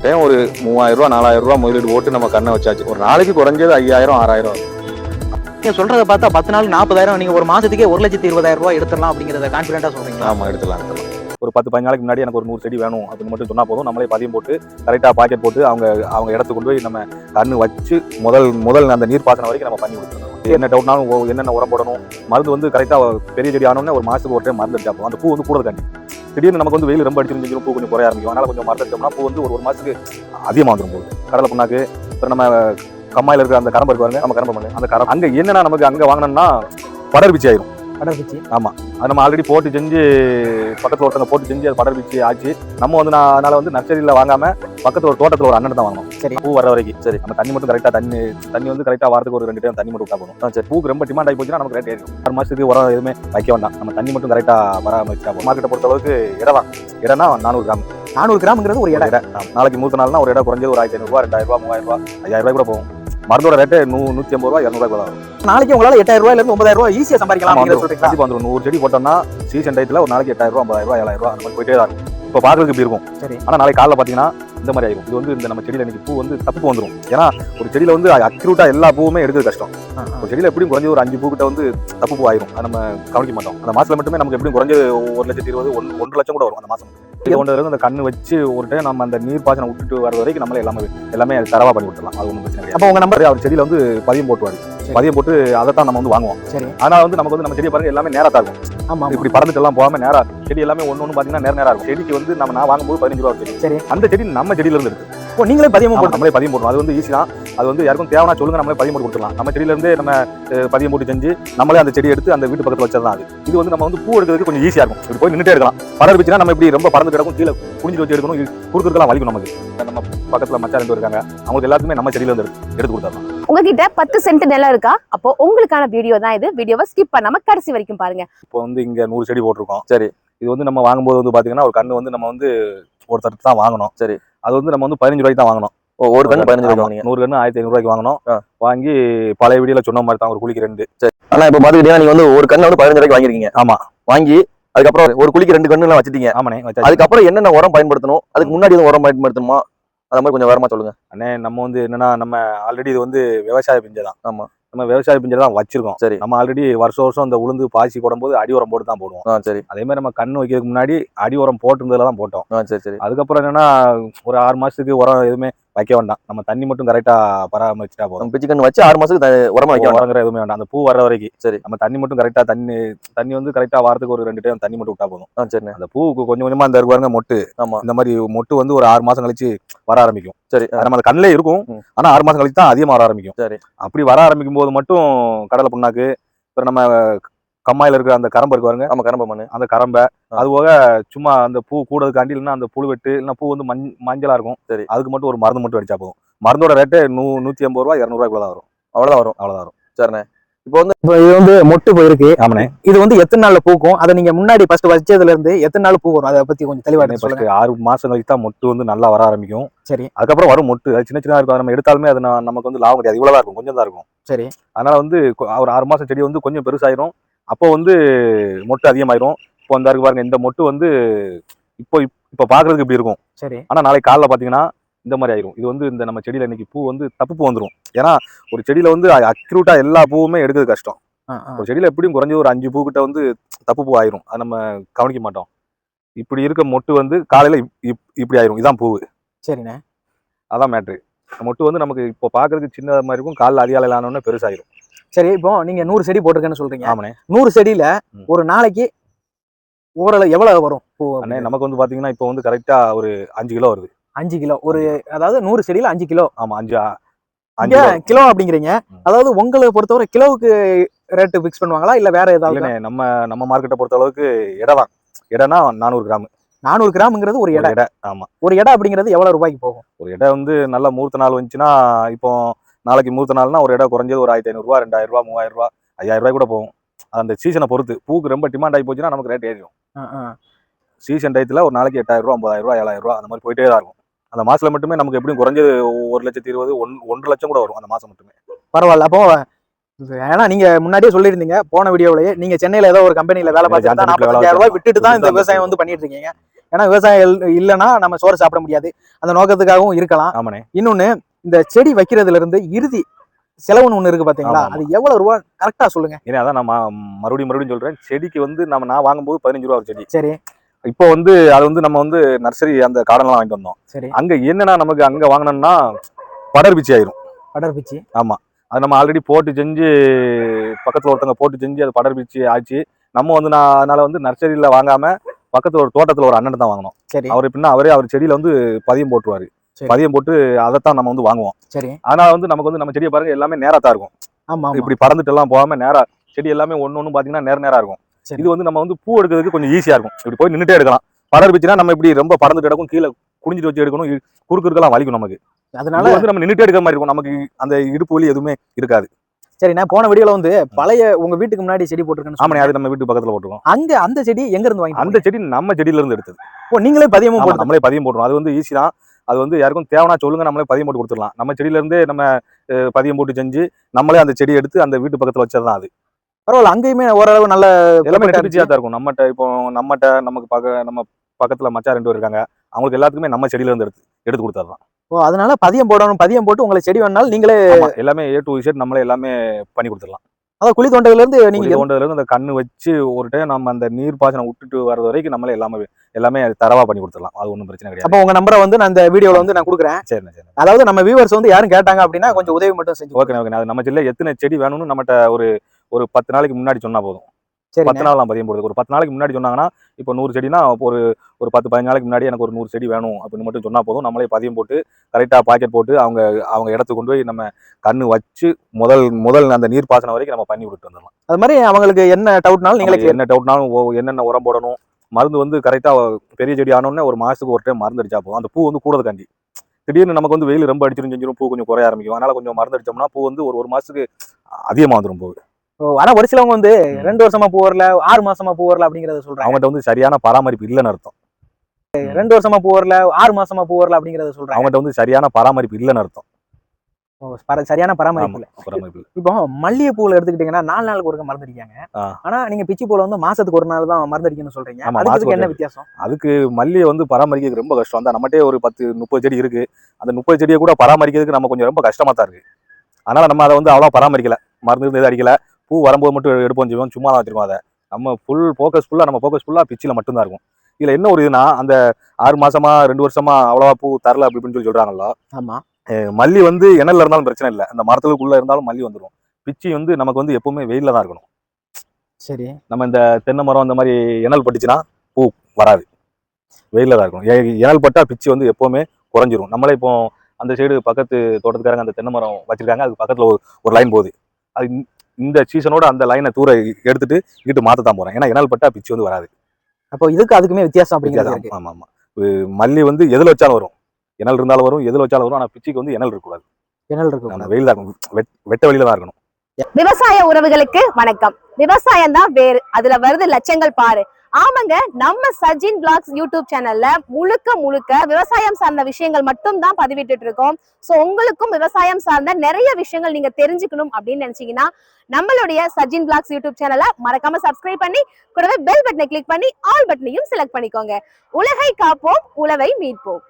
Time ஒரு மூவாயிரம் ரூபா நாலாயிரம் ரூபா முதலீடு போட்டு நம்ம கண்ணை வச்சாச்சு? ஒரு நாளைக்கு குறைஞ்சது ஐயாயிரம் ஆறாயிரம். நீங்க சொல்றத பார்த்தா பத்து நாள் நாற்பதாயிரம் நீங்க ஒரு மாசத்துக்கே ஒரு லட்சத்தி இருபதாயிரம் ரூபாய் எடுத்துடலாம் அப்படிங்கறத கான்பிடண்டா சொல்றீங்க. ஆமா எடுத்துலாம் எடுத்துலாம் ஒரு பத்து பதினஞ்சு நாளைக்கு முன்னாடி எனக்கு ஒரு நூறு செடி வேணும் அப்படின்னு மட்டும் சொன்னா போதும். நம்மளே பதியம் போட்டு கரெக்டாக பாக்கெட் போட்டு அவங்க அவங்க இடத்துக்கு கொண்டு போய் நம்ம கண்ணு வச்சு முதல் முதல் அந்த நீர் பாசனம் வரைக்கும் நம்ம பண்ணி கொடுத்துருவோம் என்ன டவுட்னாலும் என்னென்ன உரம் போடணும்? மருந்து வந்து கரெக்டாக பெரிய செடி ஆனோடனே ஒரு மாசத்துக்கு ஒரு டைம் மருந்து அந்த பூ வந்து கூட கண்டி திடீர்னு நமக்கு வந்து வெயில் ரொம்ப அடிச்சிருந்து பூ கொஞ்சம் குறைய ஆரம்பிக்கும். அதனால கொஞ்சம் மருந்து அடிச்சோம்னா பூ வந்து ஒரு ஒரு மாசத்துக்கு அதிகமாக வந்துடும் போகுது கடலை புண்ணாக்கு அப்புறம் நம்ம கம்மாயில் இருக்கிற அந்த கரம்பு இருக்கு பாருங்க நம்ம கரம்பு மண்ணு. அந்த கரம் அங்கே என்னன்னா நமக்கு அங்கே வாங்கினோம்னா படர் பிச்சி ஆயிரும். அடர்பிச்சு அது நம்ம ஆல்ரெடி போட்டு செஞ்சு பக்கத்துல ஒருத்தங்க போட்டு செஞ்சு அது படர் பிச்சு ஆச்சு. நம்ம வந்து நான் அதனால வந்து நர்சரியில வாங்காம பக்கத்துல ஒரு தோட்டத்துல ஒரு அண்ணன் தான் வாங்கணும். சரி. பூ வர வரைக்கும். சரி நம்ம தண்ணி மட்டும் கரெக்டா தண்ணி தண்ணி வந்து கரெக்டா வாரத்துக்கு ஒரு ரெண்டு டைம் தண்ணி மட்டும் விட்டா போதும். சரி. பூக்கு ரொம்ப டிமாண்ட் ஆகி போச்சுன்னா நமக்கு ரேட் ஏறிடும். ஆறு மாசத்துக்கு உரம் எதுவுமே வைக்க வேண்டாம். நம்ம தண்ணி மட்டும் கரெக்டா பராமரிச்சா போதும். மார்க்கெட்டை பொறுத்த அளவுக்கு இடம் தான். இடம்னா நானூறு கிராம். நானூறு கிராம்ங்கிறது ஒரு இடம். நாளைக்கு மூத்த நாள்னா ஒரு இடம் குறைஞ்சது ஒரு ஆயிரத்தி ஐநூறுபா ரெண்டாயிரம் ரூபா மூவாயிரம் ரூபா ஐயாயிரம் ரூபாய் கூட போகும். மருந்தோட ரேட்டு நூ நூத்தி ஐம்பது ரூபா இரநூறுவா வரும் நாளைக்கு உங்களால எட்டாயிரம் ரூபாயில இருந்து ஒன்பதாயிரம் ரூபாய் ஈஸியா சம்பாதிக்கலாம் ஆமா, அப்படிங்கறத வந்துரும். சொல்றீங்களா கண்டிப்பா வந்துரும் நூறு செடி போட்டோம்னா சீசன் டயத்துல ஒரு நாளைக்கு எட்டாயிரம் ரூபா ஐம்பதாயிரம் ரூபா ஏழாயிரம் ரூபா அந்த மாதிரி போயிட்டே தான் இருக்கும் இப்போ பார்க்கறதுக்கு இப்படி இருக்கும்? சரி. ஆனா நாளைக்கு காலைல பாத்தீங்கன்னா இந்த மாதிரி ஆயிரும். இது வந்து இந்த நம்ம செடியில இன்னைக்கு பூ வந்து தப்பு வந்துரும். ஏன்னா ஒரு செடியில வந்து அக்யூரேட்டா எல்லா பூவுமே எடுக்கிறது கஷ்டம். ஒரு செடியில எப்படியும் குறைஞ்சது ஒரு அஞ்சு பூ கிட்ட வந்து தப்பு பூ ஆயிரும். அதை நம்ம கவனிக்க மாட்டோம். அந்த மாசத்துல மட்டுமே நமக்கு எப்படியும் குறைஞ்சது ஒரு லட்சத்தி இருபது ஒன்று ஒன்றரை லட்சம் கூட வரும் அந்த மாசம். இது இருந்து அந்த கண்ணு வச்சு ஒரு டைம் நம்ம அந்த நீர் பாசனம் விட்டுட்டு வர வரைக்கும் நம்மளே எல்லாமே எல்லாமே தரவா பண்ணி விட்டுலாம் அது ஒன்றும் பிரச்சனை அப்ப உங்க நம்பர்? அவர் செடியில வந்து பதியம் போட்டுவாரு. பதியம் போட்டு அதை தான் நம்ம வந்து வாங்குவோம். சரி. ஆனா வந்து நமக்கு வந்து நம்ம செடியை பாருங்க எல்லாமே நேரா தான் இருக்கும் ஆமா. இப்படி பறந்துட்டு எல்லாம் போகாம நேரா செடி எல்லாமே ஒண்ணு ஒண்ணு பாத்தீங்கன்னா நேர நேரா இருக்கும் செடிக்கு வந்து நம்ம நான் வாங்கும்போது பதினஞ்சு ரூபா செடி சரி. அந்த செடி நம்ம செடியில இருந்து இருக்கு ஓ நீங்களே பதியமும் ஆமா, போட்டு நம்மளே பதியம் போடுறோம் அது வந்து ஈஸி தான். அது வந்து யாருக்கும் தேவைன்னா சொல்லுங்க நம்மளே பதியம் போட்டு கொடுத்துலாம் நம்ம செடியில இருந்தே நம்ம பதியம் போட்டு செஞ்சு நம்மளே அந்த செடி எடுத்து அந்த வீட்டு பக்கத்துல வச்சதான் அது. இது வந்து நம்ம வந்து பூ எடுக்கிறதுக்கு கொஞ்சம் ஈஸியா இருக்கும். இப்படி போய் நின்னுட்டே இருக்கலாம். படர் வச்சுன்னா நம்ம இப்படி ரொம்ப பறந்து கிடக்கும் கீழே குனிஞ்சு வச்சு எடுக்கணும். கொடுக்குறதுலாம் வலிக்கும் நமக்கு. நம்ம பக்கத்துல மச்சா ரெண்டு இருக்காங்க. அவங்களுக்கு எல்லாத்துக்குமே நம்ம செடியில இருந்து எடுத்து கொடுத்துடலாம். உங்ககிட்ட பத்து சென்ட் நிலம் இருக்கா? அப்போ உங்களுக்கான வீடியோ தான் இது. வீடியோவை ஸ்கிப் பண்ணாம கடைசி வரைக்கும் பாருங்க. இப்போ வந்து இங்க நூறு செடி போட்டிருக்கோம். சரி. இது வந்து நம்ம வாங்கும்போது வந்து பாத்தீங்கன்னா ஒரு கண்ணு வந்து நம்ம வந்து ஒருத்தர் தான் வாங்கணும். சரி. அது வந்து நம்ம வந்து பதினஞ்சு ரூபாய்க்கு தான் வாங்கணும். ஒரு கண்ணு பதினஞ்சு ரூபாய் நூறு கண்ணு ஆயிரத்தி ஐநூறு ரூபாய்க்கு வாங்கணும். வாங்கி பழைய வீடியோல சொன்ன மாதிரி தான் ஒரு குளிக்கு ரெண்டு. ஆனா இப்ப பாத்துக்கிட்டீங்கன்னா நீங்க வந்து ஒரு கண்ணை வந்து பதினஞ்சு ரூபாய்க்கு வாங்கிருக்கீங்க ஆமா. வாங்கி அதுக்கப்புறம் ஒரு குழிக்கு ரெண்டு கண்ணு எல்லாம் வச்சிட்டீங்க. ஆமாண்ணே. அதுக்கப்புறம் என்னென்ன உரம் பயன்படுத்தணும்? அதுக்கு முன்னாடி உரம் பயன்படுத்தணுமா? அந்த மாதிரி கொஞ்சம் விவரமா சொல்லுங்க. அண்ணே நம்ம வந்து என்னன்னா நம்ம ஆல்ரெடி இது வந்து விவசாய பிஞ்சை தான். ஆமா. நம்ம விவசாய பிஞ்சை தான் வச்சிருக்கோம். சரி. நம்ம ஆல்ரெடி வருஷம் வருஷம் இந்த உளுந்து பாசி போடும்போது அடி உரம் போட்டு தான் போடுவோம். சரி. அதே மாதிரி நம்ம கண்ணு வைக்கிறதுக்கு முன்னாடி அடி உரம் போட்டிருந்ததுல தான் போட்டோம். சரி சரி. அதுக்கப்புறம் என்னன்னா ஒரு ஆறு மாசத்துக்கு உரம் எதுவுமே வைக்க வேண்டாம். நம்ம தண்ணி மட்டும் கரெக்டா பராமரிச்சுட்டா போதும். நம்ம பிச்சு கண்ணு வச்சு ஆறு மாசத்துக்கு த- உரமா வைக்க உரங்கிற எதுவுமே வேண்டாம். அந்த பூ வர வரைக்கும். சரி. நம்ம தண்ணி மட்டும் கரெக்டா தண்ணி தண்ணி வந்து கரெக்டா வாரத்துக்கு ஒரு ரெண்டு டைம் தண்ணி மட்டும் விட்டா போதும். ஆ சரிண்ணே. அந்த பூவுக்கு கொஞ்சம் கொஞ்சமா இந்த இருக்கு பாருங்க மொட்டு. ஆமா. இந்த மாதிரி மொட்டு வந்து ஒரு ஆறு மாசம் கழிச்சு வர ஆரம்பிக்கும். சரி. நம்ம அந்த கண்ணிலே இருக்கும். ம். ஆனா ஆறு மாசம் கழிச்சு தான் அதிகமா வர ஆரம்பிக்கும். சரி. அப்படி வர ஆரம்பிக்கும் போது மட்டும் கடலை புண்ணாக்கு அப்புறம் நம்ம கம்மாயில இருக்கிற அந்த கரம்பு இருக்கு பாருங்க. ஆமா கரம்ப மண்ணு. அந்த கரம்பை. அது போக சும்மா அந்த பூ கூடதுக்காண்டி இல்லைன்னா அந்த புழு வெட்டு இல்லைன்னா பூ வந்து மஞ் மஞ்சளா இருக்கும். சரி. அதுக்கு மட்டும் ஒரு மருந்து மட்டும் அடிச்சா போதும். மருந்தோட ரேட்டு நூ நூத்தி ஐம்பது ரூபா இரநூறுவாய்க்குள்ள தான் வரும். அவ்வளவுதான் வரும். அவ்வளவுதான் வரும். சரிண்ணே. இப்போ வந்து இப்போ இது வந்து மொட்டு போயிருக்கு. ஆமாண்ணே. இது வந்து எத்தனை நாள்ல பூக்கும்? அதை நீங்க முன்னாடி ஃபர்ஸ்ட் வச்சதுல இருந்து எத்தனை நாள் பூ வரும்? அதை பத்தி கொஞ்சம் தெளிவா எடுத்து சொல்லுங்க. ஃபர்ஸ்ட் ஆறு மாசம் கழிச்சு தான் மொட்டு வந்து நல்லா வர ஆரம்பிக்கும். சரி. அதுக்கப்புறம் வரும் மொட்டு. அது சின்ன சின்ன இருக்கும். அது நம்ம எடுத்தாலுமே அது நமக்கு வந்து லாபம் கிடையாது. இவ்வளவுதான் இருக்கும். கொஞ்சம் தான் இருக்கும். சரி. அதனால வந்து ஒரு ஆறு மாசம் செடி வந்து கொஞ்சம் பெருசாயிரும். அப்போ வந்து மொட்டு அதிகமாயிரும். இப்போ அந்த இருக்கு பாருங்க இந்த மொட்டு வந்து இப்போ இப்- இப்போ பாக்குறதுக்கு இப்படி இருக்கும். சரி. ஆனா நாளைக்கு காலைல பாத்தீங்கன்னா இந்த மாதிரி ஆயிரும். இது வந்து இந்த நம்ம செடியில இன்னைக்கு பூ வந்து தப்பு பூ வந்துரும். ஏன்னா ஒரு செடியில வந்து அக்யூரேட்டா எல்லா பூவுமே எடுக்கிறது கஷ்டம். ஒரு செடியில எப்படியும் குறைஞ்சது ஒரு அஞ்சு பூ கிட்ட வந்து தப்பு பூ ஆயிரும். அது நம்ம கவனிக்க மாட்டோம். இப்படி இருக்க மொட்டு வந்து காலையில இப்- இப்- இப்படி ஆயிரும். இதான் பூவு. சரிண்ணே. அதான் மேட்ரு மொட்டு வந்து நமக்கு இப்போ பாக்குறதுக்கு சின்னதா மாதிரி இருக்கும். காலைல அதிகாலையில் ஆனோடனே பெருசாயிரும். சரி இப்போ நீங்க நூறு செடி போட்டிருக்கேன்னு சொல்றீங்க. ஆமாண்ணே. நூறு செடியில. ஒரு நாளைக்கு ஓரளவு எவ்வளவு வரும்? பூ அண்ணே நமக்கு வந்து பாத்தீங்கன்னா இப்போ வந்து கரெக்டா ஒரு அஞ்சு கிலோ வருது. அஞ்சு கிலோ. ஒரு அதாவது நூறு செடியில அஞ்சு கிலோ. ஆமா அஞ்சு அஞ்சு கிலோ. அப்படிங்கிறீங்க. அதாவது உங்களை பொறுத்தவரை கிலோவுக்கு ரேட்டு ஃபிக்ஸ் பண்ணுவாங்களா? இல்ல வேற ஏதாவது? நம்ம நம்ம மார்க்கெட்டை பொறுத்த அளவுக்கு இடம் தான். இடம்னா நானூறு கிராம். நானூறு கிராம்ங்கிறது ஒரு எடை. எடை ஆமா. ஒரு எடை அப்படிங்கிறது எவ்வளவு ரூபாய்க்கு போகும்? ஒரு இடம் வந்து நல்ல மூர்த்த நாள் வந்துச்சுன்னா இப்போ நாளைக்கு மூர்த்த நாள்னா ஒரு இடம் குறைஞ்சது ஒரு ஆயிரத்தி ஐநூறுரூவா ரெண்டாயிரம் ரூபா மூவாயிரம் ரூபா ஐயாயிரம் ரூபாய் கூட போகும். அந்த சீசனை பொறுத்து. பூக்கு ரொம்ப டிமாண்ட் ஆகி போச்சுன்னா நமக்கு ரேட் ஏறிடும். சீசன் டயத்தில் ஒரு நாளைக்கு எட்டாயிரம் ரூபா ஐம்பதாயிரம் ரூபா ஏழாயிரம் ரூபா அந்த மாதிரி போயிட்டே தான் இருக்கும். அந்த மாசத்துல மட்டுமே நமக்கு எப்படியும் குறைஞ்சது ஒரு லட்சத்தி இருபது ஒன் ஒன்றரை லட்சம் கூட வரும் அந்த மாசம் மட்டுமே. பரவாயில்ல. அப்போ ஏன்னா நீங்க முன்னாடியே சொல்லியிருந்தீங்க போன வீடியோலயே நீங்க சென்னையில ஏதோ ஒரு கம்பெனில வேலை நாற்பத்தஞ்சாயிரம் ரூபாய் விட்டுட்டு தான் இந்த விவசாயம் வந்து பண்ணிட்டு இருக்கீங்க. ஏன்னா விவசாயம் இல்ல- இல்லைன்னா நம்ம சோறு சாப்பிட முடியாது. அந்த நோக்கத்துக்காகவும் இருக்கலாம். ஆமாண்ணே. இன்னொன்னு இந்த செடி வைக்கிறதுல இருந்து இறுதி செலவுன்னு ஒண்ணு இருக்கு பாத்தீங்களா? ஆமா, ஆமா. அது எவ்வளவு ரூபா? கரெக்டா சொல்லுங்க. ஏன்னா அதான் நான் மறுபடியும் மறுபடியும் சொல்றேன். செடிக்கு வந்து நம்ம நான் வாங்கும்போது பதினஞ்சு ரூபா ஒரு செடி. சரி. இப்போ வந்து அது வந்து நம்ம வந்து நர்சரி அந்த கார்டன்லாம் வாங்கிட்டு வந்தோம். சரி. அங்க என்னன்னா நமக்கு அங்க வாங்கினோம்னா படர் பிச்சி ஆயிரும். படர் பிச்சு. அது நம்ம ஆல்ரெடி போட்டு செஞ்சு பக்கத்துல ஒருத்தங்க போட்டு செஞ்சு அது படர் பிச்சு ஆச்சு. நம்ம வந்து நான் அதனால வந்து நர்சரியில வாங்காம பக்கத்துல ஒரு தோட்டத்துல ஒரு அண்ணன் தான் வாங்கினோம். சரி. அவர் எப்படின்னா அவரே அவர் செடியில வந்து பதியம் போட்டுருவாரு. பதியம் போட்டு அதைத்தான் நம்ம வந்து வாங்குவோம். சரி. அதனால வந்து நமக்கு வந்து நம்ம செடியை பாருங்க எல்லாமே நேரா தான் இருக்கும். ஆமா ஆமா. இப்படி பறந்துட்டு எல்லாம் போகாம நேரா செடி எல்லாமே ஒண்ணு ஒண்ணு பாத்தீங்கன்னா நேர நேரா இருக்கும். இது வந்து நம்ம வந்து பூ எடுக்கிறதுக்கு கொஞ்சம் ஈஸியா இருக்கும். இப்படி போய் நின்னுட்டே எடுக்கலாம். படர் பிச்சுனா நம்ம இப்படி ரொம்ப பறந்துட்டு எடுக்கும் கீழே குனிஞ்சிட்டு வச்சு எடுக்கணும் குறுக்கு இருக்கலாம் வலிக்கும் நமக்கு. அதனால வந்து நம்ம நின்னுட்டே எடுக்கிற மாதிரி இருக்கும். நமக்கு அந்த இடுப்பு வலி எதுவுமே இருக்காது. சரி நான் போன வீடியோல வந்து பழைய உங்க வீட்டுக்கு முன்னாடி செடி போட்டிருக்கேன்னு ஆமாண்ணே சொன்னீங்க. அது நம்ம வீட்டு பக்கத்துல போட்டுருக்கோம். அங்க அந்த செடி எங்க இருந்து வாங்கி அந்த செடி நம்ம செடியில இருந்து எடுத்தது. ஓ நீங்களே பதியமும் ஆமா, நம்மளே பதியம் போட்டுருவோம். அது வந்து ஈஸி தான். அது வந்து யாருக்கும் தேவைன்னா சொல்லுங்க நம்மளே பதியம் போட்டு கொடுத்துடலாம். நம்ம செடியில இருந்தே நம்ம பதியம் போட்டு செஞ்சு நம்மளே அந்த செடி எடுத்து அந்த வீட்டு பக்கத்துல வச்சதுதான் அது. பரவாயில்ல அங்கேயுமே ஓரளவு நல்ல எல்லாமே தான் இருக்கும். நம்மகிட்ட இப்போ நம்மகிட்ட நமக்கு பக்க நம்ம பக்கத்துல மச்சா ரெண்டு பேர் இருக்காங்க. அவங்களுக்கு எல்லாத்துக்குமே நம்ம செடியில இருந்து எடுத்து எடுத்து கொடுத்துடலாம் ஓ அதனால பதியம் போடணும். பதியம் போட்டு உங்களுக்கு செடி வேணாலும் நீங்களே எல்லாமே ஏ டு இசட் நம்மளே எல்லாமே பண்ணி கொடுத்துடலாம். அதாவது குழி தோண்டதுல இருந்து நீங்க நீங்க தோண்டதுல இருந்து அந்த கண்ணு வச்சு ஒரு டைம் நம்ம அந்த நீர் பாசனம் விட்டுட்டு வர்றது வரைக்கும் நம்மளே எல்லாமே எல்லாமே தரவா பண்ணி கொடுத்துடலாம். அது ஒன்றும் பிரச்சனை கிடையாது. அப்போ உங்க நம்பரை வந்து நான் இந்த வீடியோல வந்து நான் கொடுக்குறேன். சரிண்ணே சரி அதாவது நம்ம வியூவர்ஸ் வந்து யாரும் கேட்டாங்க அப்படின்னா கொஞ்சம் உதவி மட்டும் செஞ்சு ஓகே ஓகே. அது நம்ம செடியில எத்தனை செடி வேணும்னு நம்மகிட்ட ஒரு ஒரு பத்து நாளைக்கு முன்னாடி சொன்னா போதும். சரி பத்து நாள் நான் பதியம் போடுறது ஒரு பத்து நாளைக்கு முன்னாடி சொன்னாங்கன்னா இப்போ நூறு செடினா ஒரு ஒரு பத்து பதினஞ்சு நாளைக்கு முன்னாடி எனக்கு ஒரு நூறு செடி வேணும் அப்படின்னு மட்டும் சொன்னா போதும். நம்மளே பதியம் போட்டு கரெக்டாக பாக்கெட் போட்டு அவங்க அவங்க இடத்துக்கு கொண்டு போய் நம்ம கண்ணு வச்சு முதல் முதல் அந்த நீர் பாசனம் வரைக்கும் நம்ம பண்ணி விட்டு வந்துடலாம். அது மாதிரி அவங்களுக்கு என்ன டவுட்னாலும் நீங்களே அவங்களுக்கு என்ன டவுட்னாலும் என்னென்ன உரம் போடணும் மருந்து வந்து கரெக்டாக பெரிய செடி ஆனோடனே ஒரு மாசத்துக்கு ஒரு டைம் மருந்து அடிச்சா போதும். அந்த பூ வந்து கூடதுக்காண்டி திடீர்னு நமக்கு வந்து வெயில் ரொம்ப அடிச்சிரும் செஞ்சிரும் பூ கொஞ்சம் குறைய ஆரம்பிக்கும். அதனால கொஞ்சம் மருந்து அடிச்சோம்னா பூ வந்து ஒரு ஒரு மாசத்துக்கு அதிகமாக வந்துடும் பூ ஓ, ஆனா ஒரு சிலவங்க வந்து. ரெண்டு வருஷமா பூ வரல ஆறு மாசமா பூ வரல அப்படிங்கறத சொல்றாங்க. அவங்ககிட்ட வந்து சரியான பராமரிப்பு இல்லைன்னு அர்த்தம். ரெண்டு வருஷமா பூ வரல ஆறு மாசமா பூ வரல அப்படிங்கறத சொல்றாங்க. அவங்ககிட்ட வந்து சரியான பராமரிப்பு இல்லைன்னு அர்த்தம். சரியான பராமரிப்பு இல்ல. இப்போ மல்லிகை பூல எடுத்துக்கிட்டீங்கன்னா நாலு நாளுக்கு ஒருக்க மருந்தடிக்காங்க ஆ. ஆனா நீங்க பிச்சி பூல வந்து மாசத்துக்கு ஒரு நாள் தான் மருந்தடிக்கணும்னு சொல்றீங்க. அதுக்கு என்ன வித்தியாசம்? அதுக்கு மல்லியை வந்து பராமரிக்கிறது ரொம்ப கஷ்டம். அந்த நம்மகிட்டே ஒரு பத்து முப்பது செடி இருக்கு. அந்த முப்பது செடியை கூட பராமரிக்கிறதுக்கு நம்ம கொஞ்சம் ரொம்ப கஷ்டமா தான் இருக்கு. அதனால நம்ம அதை வந்து அவ்வளோ பராமரிக்கல. மருந்து இருந்து எதுவும் அடிக்கல. பூ வரும்போது மட்டும் எடுப்போம் செய்வோம். சும்மா தான் வச்சிருக்கோம் அதை. நம்ம ஃபுல் ஃபோக்கஸ் ஃபுல்லாக நம்ம ஃபோக்கஸ் ஃபுல்லாக பிச்சில் மட்டும்தான் இருக்கும். இதுல என்ன ஒரு இதுனா அந்த ஆறு மாசமா ரெண்டு வருஷமா அவ்வளவா பூ தரல அப்படி இப்படின்னு சொல்லி சொல்றாங்கல்ல? ஆமா. மல்லி வந்து இணல்ல இருந்தாலும் பிரச்சனை இல்லை. அந்த மரத்துக்குள்ள இருந்தாலும் மல்லி வந்துடும் பிச்சி வந்து நமக்கு வந்து எப்பவுமே வெயில்ல தான் இருக்கணும். சரி. நம்ம இந்த தென்னை மரம் அந்த மாதிரி இணல் பட்டுச்சுன்னா பூ வராது. வெயில்ல தான் இருக்கணும். இணல் பட்டா பிச்சு வந்து எப்பவுமே குறைஞ்சிரும். நம்மளே இப்போ அந்த சைடு பக்கத்து தோட்டத்துக்காரங்க அந்த தென்னை மரம் வச்சிருக்காங்க. அதுக்கு பக்கத்துல ஒரு ஒரு லைன் போகுது. அது இந்த- சீசனோட அந்த லைனை தூர எடுத்துட்டு இங்கிட்டு மாத்த தான் போறேன். ஏன்னா இணல் பட்டா பிச்சு வந்து வராது. அப்போ இதுக்கு அதுக்குமே வித்தியாசம் அப்படிங்கிறது ஆமா ஆமா மல்லி வந்து எதுல வச்சாலும் வரும். இணல் இருந்தாலும் வரும் எதுல வச்சாலும் வரும் ஆனா பிச்சிக்கு வந்து இணல் இருக்கக்கூடாது. இணல் இருக்கு ஆனா வெயில் தான் வெட்ட வெளியில தான் இருக்கணும். விவசாய உறவுகளுக்கு வணக்கம். விவசாயம் தான் வேறு. அதுல வருது லட்சங்கள் பாரு. ஆமாங்க நம்ம சஜின் பிளாக்ஸ் யூடியூப் சேனல்ல முழுக்க முழுக்க விவசாயம் சார்ந்த விஷயங்கள் மட்டும் தான் பதிவிட்டுட்டு இருக்கோம் சோ உங்களுக்கும் விவசாயம் சார்ந்த நிறைய விஷயங்கள் நீங்க தெரிஞ்சுக்கணும் அப்படின்னு நினைச்சீங்கன்னா நம்மளுடைய சஜின் பிளாக்ஸ் யூடியூப் சேனலை மறக்காம சப்ஸ்கிரைப் பண்ணி கூடவே பெல் பட்டனை கிளிக் பண்ணி ஆல் பட்டனையும் செலக்ட் பண்ணிக்கோங்க. உலகை காப்போம் உழவை மீட்போம்.